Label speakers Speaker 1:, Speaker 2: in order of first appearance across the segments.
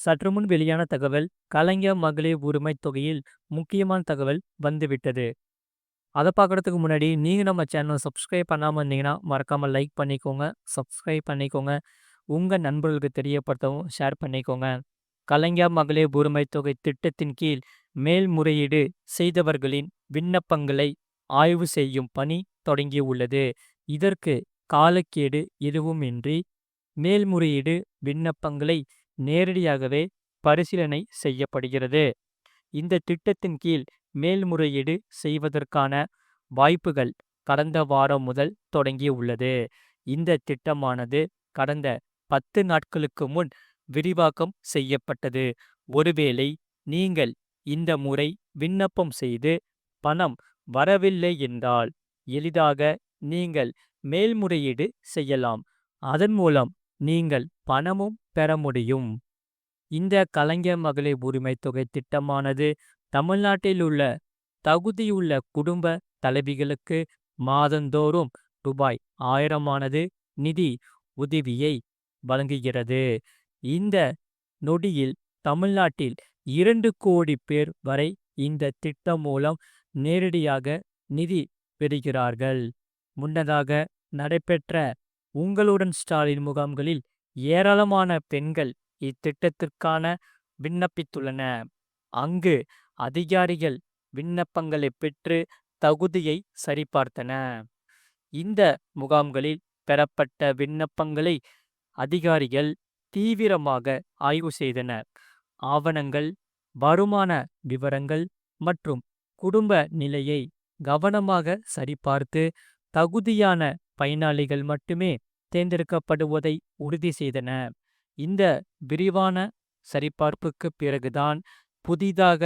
Speaker 1: சற்று முன் வெளியான தகவல் கலைஞர் மகளிர் உரிமை தொகையில் முக்கியமான தகவல் வந்துவிட்டது. அதை பார்க்குறதுக்கு முன்னாடி நீங்கள் நம்ம சேனலை சப்ஸ்கிரைப் பண்ணாமல் இருந்தீங்கன்னா மறக்காமல் லைக் பண்ணிக்கோங்க சப்ஸ்கிரைப் பண்ணிக்கோங்க. உங்கள் நண்பர்களுக்கு தெரியப்படுத்தவும் ஷேர் பண்ணிக்கோங்க. கலைஞர் மகளிர் உரிமை தொகை திட்டத்தின் கீழ் மேல்முறையீடு செய்தவர்களின் விண்ணப்பங்களை ஆய்வு செய்யும் பணி தொடங்கியுள்ளது. இதற்கு காலக்கேடு எதுவுமின்றி மேல்முறையீடு விண்ணப்பங்களை நேரடியாகவே பரிசீலனை செய்யப்படுகிறது. இந்த திட்டத்தின் கீழ் மேல்முறையீடு செய்வதற்கான வாய்ப்புகள் கடந்த வாரம் முதல் தொடங்கியுள்ளது இந்த திட்டமானது கடந்த பத்து நாட்களுக்கு முன் விரிவாக்கம் செய்யப்பட்டது. ஒருவேளை நீங்கள் இந்த முறை விண்ணப்பம் செய்து பணம் வரவில்லை என்றால் எளிதாக நீங்கள் மேல்முறையீடு செய்யலாம். அதன் மூலம் நீங்கள் பணமும் பெற முடியும். இந்த கலைஞர் மகளிர் உரிமை தொகை திட்டமானது தமிழ்நாட்டில் உள்ள தகுதியுள்ள குடும்ப தலைவிகளுக்கு மாதந்தோறும் ரூபாய் ஆயிரமானது நிதி உதவியை வழங்குகிறது. இந்த நொடியில் தமிழ்நாட்டில் இரண்டு கோடி பேர் வரை இந்த திட்டம் மூலம் நேரடியாக நிதி பெறுகிறார்கள். முன்னதாக நடைபெற்ற உங்களுடன் ஸ்டாலின் முகாம்களில் ஏராளமான பெண்கள் இத்திட்டத்திற்கான விண்ணப்பித்துள்ளன. அங்கு அதிகாரிகள் விண்ணப்பங்களை பெற்று தகுதியை சரிபார்த்தன. இந்த முகாம்களில் பெறப்பட்ட விண்ணப்பங்களை அதிகாரிகள் தீவிரமாக ஆய்வு செய்தனர். ஆவணங்கள் வருமான விவரங்கள் மற்றும் குடும்ப நிலையை கவனமாக சரிபார்த்து தகுதியான பயனாளிகள் மட்டுமே தேர்ந்தெடுக்கப்படுவதை உறுதி செய்தன. இந்த விரிவான சரிபார்ப்புக்கு பிறகுதான் புதிதாக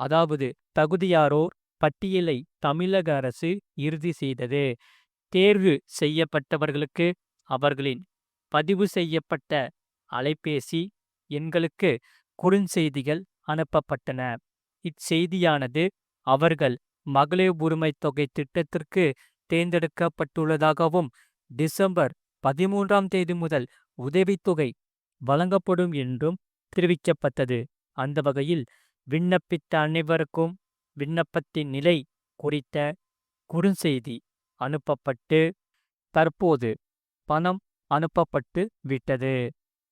Speaker 1: அதாவது தகுதியாரோர் பட்டியலை தமிழக அரசு இறுதி செய்தது. தேர்வு செய்யப்பட்டவர்களுக்கு அவர்களின் பதிவு செய்யப்பட்ட அலைபேசி எண்களுக்கு குறுஞ்செய்திகள் அனுப்பப்பட்டன. இச்செய்தியானது அவர்கள் மகளிர் உரிமை தொகை திட்டத்திற்கு தேர்ந்தெடுக்கப்பட்டுள்ளதாகவும் டிசம்பர் பதிமூன்றாம் தேதி முதல் உதவித்தொகை வழங்கப்படும் என்றும் தெரிவிக்கப்பட்டது. அந்த வகையில் விண்ணப்பித்த அனைவருக்கும் விண்ணப்பத்தின் நிலை குறித்த குறுஞ்செய்தி அனுப்பப்பட்டு தற்போது பணம் அனுப்பப்பட்டு விட்டது.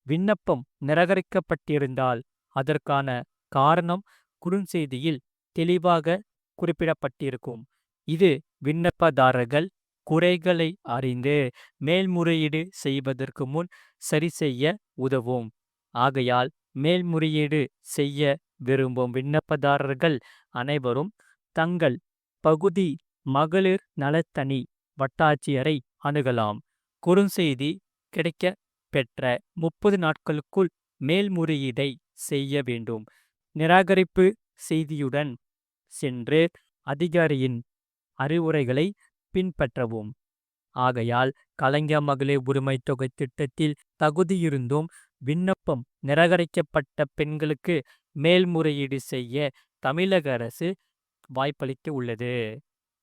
Speaker 1: விண்ணப்பம் நிராகரிக்கப்பட்டிருந்தால் அதற்கான காரணம் குறுஞ்செய்தியில் தெளிவாக குறிப்பிடப்பட்டிருக்கும். இது விண்ணப்பதாரர்கள் குறைகளை அறிந்து மேல்முறையீடு செய்வதற்கு முன் சரி செய்ய உதவும். ஆகையால் மேல்முறையீடு செய்ய விரும்பும் விண்ணப்பதாரர்கள் அனைவரும் தங்கள் பகுதி மகளிர் நலத்தனி வட்டாட்சியரை அணுகலாம். குறுஞ்செய்தி கிடைக்க பெற்ற முப்பது நாட்களுக்குள் மேல்முறையீடை செய்ய வேண்டும். நிராகரிப்பு செய்தியுடன் சென்று அதிகாரியின் அறிவுரைகளை பின்பற்றவும். ஆகையால் கலைஞர் மகளிர் உரிமை தொகை திட்டத்தில் தகுதியிருந்தும் விண்ணப்பம் நிராகரிக்கப்பட்ட பெண்களுக்கு மேல்முறையீடு செய்ய தமிழக அரசு வாய்ப்பளிக்க உள்ளது.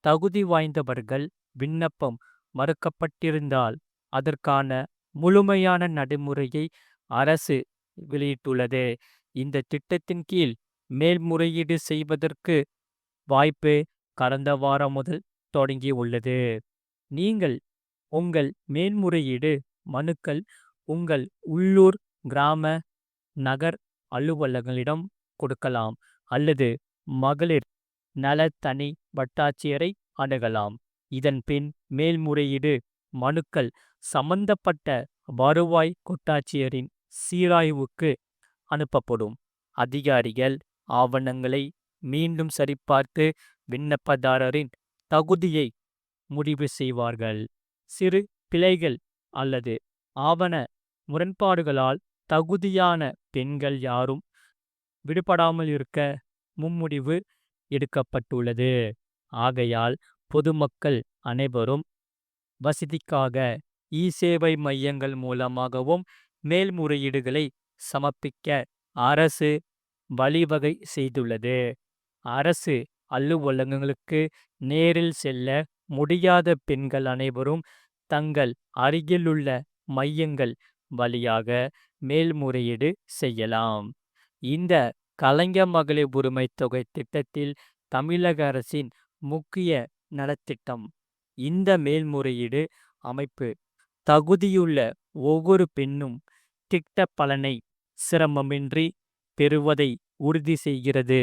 Speaker 1: தகுதி வாய்ந்தவர்கள் விண்ணப்பம் மறுக்கப்பட்டிருந்தால் அதற்கான முழுமையான நடைமுறையை அரசு வெளியிட்டுள்ளது. இந்த திட்டத்தின் கீழ் மேல்முறையீடு செய்வதற்கு வாய்ப்பு கடந்த வாரம் முதல் தொடங்கி உள்ளது. நீங்கள் உங்கள் மேன்முறையீடு மனுக்கள் உங்கள் உள்ளூர் கிராம நகர் அலுவலகங்களிடம் கொடுக்கலாம் அல்லது மகளிர் நல தனி வட்டாட்சியரை அணுகலாம். இதன் பின் மேல்முறையீடு மனுக்கள் சம்பந்தப்பட்ட வருவாய் கொட்டாட்சியரின் சீராய்வுக்கு அனுப்பப்படும். அதிகாரிகள் ஆவணங்களை மீண்டும் சரிபார்த்து விண்ணப்பதாரரின் தகுதியை முடிவு செய்வார்கள். சிறு பிழைகள் அல்லது ஆவண முரண்பாடுகளால் தகுதியான பெண்கள் யாரும் விடுபடாமல் இருக்க மும்முடிவு எடுக்கப்பட்டுள்ளது. ஆகையால் பொதுமக்கள் அனைவரும் வசதிக்காக இ சேவை மையங்கள் மூலமாகவும் மேல்முறையீடுகளை சமர்ப்பிக்க அரசு வழிவகை செய்துள்ளது. அரசு அலுவலகங்களுக்கு நேரில் செல்ல முடியாத பெண்கள் அனைவரும் தங்கள் அருகிலுள்ள மையங்கள் வழியாக மேல்முறையீடு செய்யலாம். இந்த கலைஞர் மகளிர் உரிமைத் தொகை திட்டத்தில் தமிழக அரசின் முக்கிய நலத்திட்டம். இந்த மேல்முறையீடு அமைப்பு தகுதியுள்ள ஒவ்வொரு பெண்ணும் திட்ட பலனை சிரமமின்றி பெறுவதை உறுதி செய்கிறது.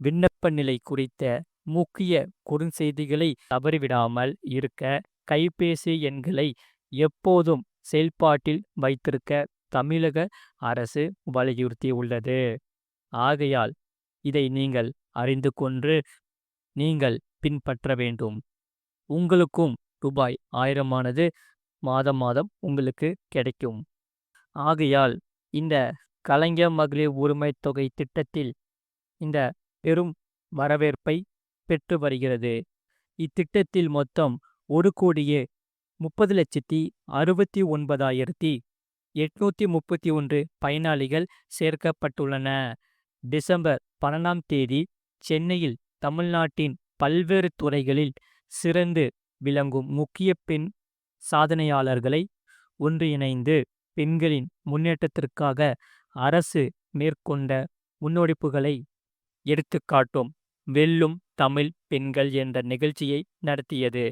Speaker 1: விண்ணப்ப நிலை குறித்த முக்கிய குறுஞ்செய்திகளை தவறிவிடாமல் இருக்க கைபேசி எண்களை எப்போதும் செயல்பாட்டில் வைத்திருக்க தமிழக அரசு வலியுறுத்தியுள்ளது. ஆகையால் இதை நீங்கள் அறிந்து கொண்டு நீங்கள் பின்பற்ற வேண்டும். உங்களுக்கும் ரூபாய் ஆயிரமானது மாதம் மாதம் உங்களுக்கு கிடைக்கும். ஆகையால் இந்த கலைஞர் மகளிர் உரிமைத் தொகை திட்டத்தில் இந்த பெரும் வரவேற்பை பெற்று வருகிறது. இத்திட்டத்தில் மொத்தம் ஒரு கோடியே முப்பது லட்சத்தி அறுபத்தி ஒன்பதாயிரத்தி எட்நூத்தி முப்பத்தி ஒன்று பயனாளிகள் சேர்க்கப்பட்டுள்ளன. டிசம்பர் பன்னெண்டாம் தேதி சென்னையில் தமிழ்நாட்டின் பல்வேறு துறைகளில் சிறந்து விளங்கும் முக்கிய பெண் சாதனையாளர்களை ஒன்றிணைந்து பெண்களின் முன்னேற்றத்திற்காக அரசு மேற்கொண்ட முன்னெடுப்புகளை எடுத்துக்காட்டும் வெல்லும் தமிழ் பெண்கள் என்ற நிகழ்ச்சியை நடத்தியது.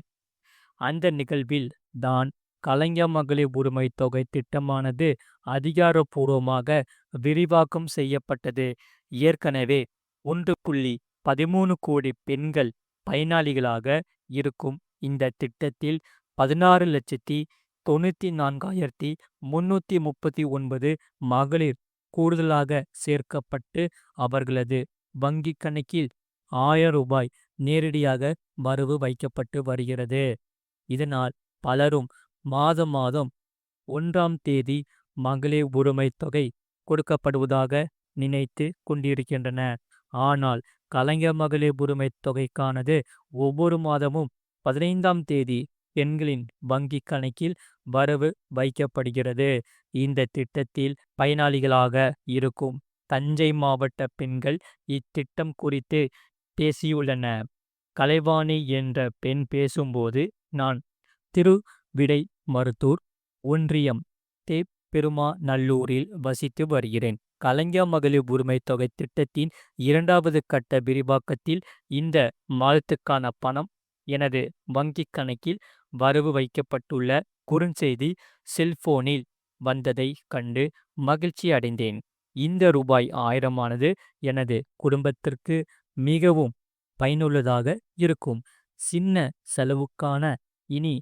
Speaker 1: அந்த நிகழ்வில் தான் கலைஞர் மகளிர் உரிமைத் தொகை திட்டமானது அதிகாரப்பூர்வமாக விரிவாக்கம் செய்யப்பட்டது. ஏற்கனவே ஒன்று புள்ளி பதிமூணு கோடி பெண்கள் பயனாளிகளாக இருக்கும் இந்த திட்டத்தில் பதினாறு லட்சத்தி தொண்ணூத்தி நான்காயிரத்தி முன்னூத்தி முப்பத்தி ஒன்பது மகளிர் கூடுதலாக சேர்க்கப்பட்டு அவர்களது வங்கிக் கணக்கில் ஆயிரம் ரூபாய் நேரடியாக வரவு வைக்கப்பட்டு வருகிறது. இதனால் பலரும் மாதம் மாதம் ஒன்றாம் தேதி மகளிர் உரிமைத் தொகை கொடுக்கப்படுவதாக நினைத்து கொண்டிருக்கின்றன ஆனால் கலைஞர் மகளிர் உரிமைத் தொகைக்கானது ஒவ்வொரு மாதமும் பதினைந்தாம் தேதி பெண்களின் வங்கி கணக்கில் வரவு வைக்கப்படுகிறது. இந்த திட்டத்தில் பயனாளிகளாக இருக்கும் தஞ்சை மாவட்ட பெண்கள் இத்திட்டம் குறித்து பேசியுள்ளன கலைவாணி என்ற பெண் பேசும்போது நான் திருவிடை மருத்தூர் ஒன்றியம் தேப்பெருமாநல்லூரில் வசித்து வருகிறேன். கலைஞா மகளிர் உரிமைத் தொகை திட்டத்தின் இரண்டாவது கட்ட விரிவாக்கத்தில் இந்த மாதத்துக்கான பணம் எனது வங்கிக் கணக்கில் வரவு வைக்கப்பட்டுள்ள குறுஞ்செய்தி செல்போனில் வந்ததை கண்டு மகிழ்ச்சி அடைந்தேன். இந்த ரூபாய் ஆயிரமானது எனது குடும்பத்திற்கு மிகவும் பயனுள்ளதாக இருக்கும். சின்ன செலவுக்கான இனி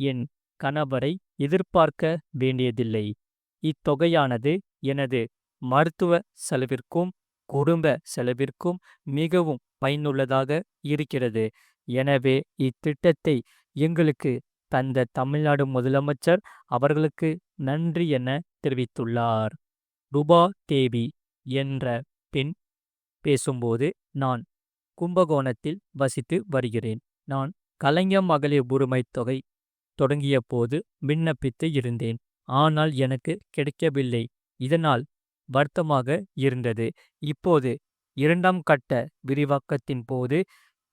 Speaker 1: என் கணவரை எதிர்பார்க்க வேண்டியதில்லை. இத்தொகையானது எனது மருத்துவ செலவிற்கும் குடும்ப செலவிற்கும் மிகவும் பயனுள்ளதாக இருக்கிறது. எனவே இத்திட்டத்தை எங்களுக்கு தந்த தமிழ்நாடு முதலமைச்சர் அவர்களுக்கு நன்றி என தெரிவித்துள்ளார். ரூபா தேவி என்ற பெண் பேசும்போது நான் கும்பகோணத்தில் வசித்து வருகிறேன். நான் கலைஞர் மகளிர் உரிமைத் தொகை தொடங்கியபோது விண்ணப்பித்து இருந்தேன். ஆனால் எனக்கு கிடைக்கவில்லை. இதனால் வருத்தமாக இருந்தது. இப்போது இரண்டாம் கட்ட விரிவாக்கத்தின் போது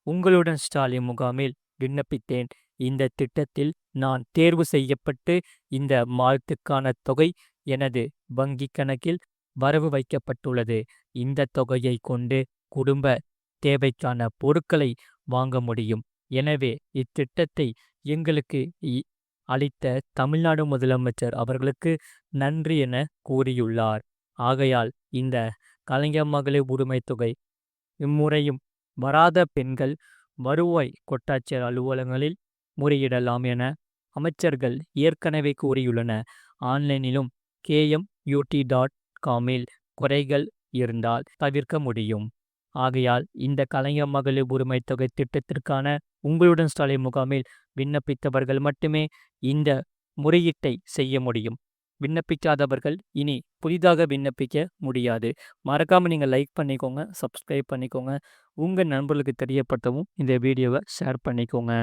Speaker 1: உங்களுடன் ஸ்டாலின் முகாமில் விண்ணப்பித்தேன். இந்த திட்டத்தில் நான் தேர்வு செய்யப்பட்டு இந்த மாதத்துக்கான தொகை எனது வங்கிக் கணக்கில் வரவு வைக்கப்பட்டுள்ளது. இந்த தொகையை கொண்டு குடும்ப தேவைக்கான பொருட்களை வாங்க முடியும். எனவே இத்திட்டத்தை எங்களுக்கு அளித்த தமிழ்நாடு முதலமைச்சர் அவர்களுக்கு நன்றி என கூறியுள்ளார். ஆகையால் இந்த கலைஞர் மகளிர் உரிமைத் தொகை இம்முறையும் வராத பெண்கள் வருவாய் கொட்டாட்சியர் அலுவலகங்களில் முறையிடலாம் என அமைச்சர்கள் ஏற்கனவே கூறியுள்ளன ஆன்லைனிலும் கேஎம்யூடி டாட் காமில் குறைகள் இருந்தால் தவிர்க்க முடியும். ஆகையால் இந்த கலைஞர் மகளிர் உரிமைத் தொகை திட்டத்திற்கான உங்களுடன் ஸ்டாலின் முகாமில் விண்ணப்பித்தவர்கள் மட்டுமே இந்த முறையீட்டை செய்ய முடியும். விண்ணப்பிக்காதவர்கள் இனி புதிதாக விண்ணப்பிக்க முடியாது. மறக்காமல் நீங்கள் லைக் பண்ணிக்கோங்க. சப்ஸ்கிரைப் பண்ணிக்கோங்க. உங்கள் நண்பர்களுக்கு தெரியப்படுத்தவும் இந்த வீடியோவை ஷேர் பண்ணிக்கோங்க.